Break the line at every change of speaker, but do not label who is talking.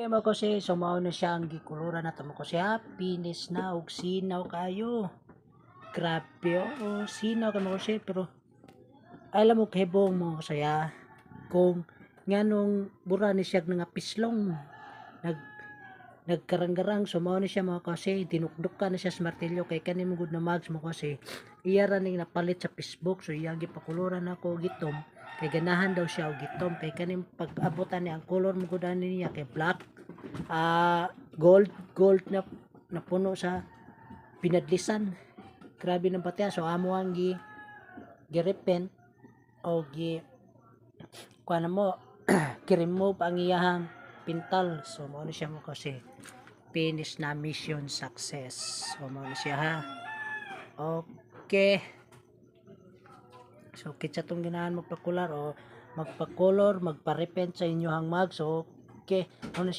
Kaya mo kasi sumao na siya ang gikulura na tamo ko siya pinis na og sinaw kayo. Grabe oh, sinaw ka mo kasi pero alam mo kahibong mo saya kung nganong bura ni siya nga pislong nag nagkarang-garang sumao ni siya mga kasi dinukduk ka na siya sa martilyo kay kani mo gud na mags mo kasi. Iya ra ning napalit sa Facebook so iya gipakuluran ako gitom. Kay ganahan daw siya og gitom. Kay kani pag-abutan ni ang color mo gud niya kay black. Ah gold gold na napuno sa pinadlisan. Grabe ng patya so amo ang gi girepent o gi kuha na mo kiremove ang iyahang pintal. So mo na siya mo kasi finish na mission success. So mo na siya ha? Okay. So kitsa tong ganahan magpakular o magpakolor magparepent sa inyohang mag. So okay. Na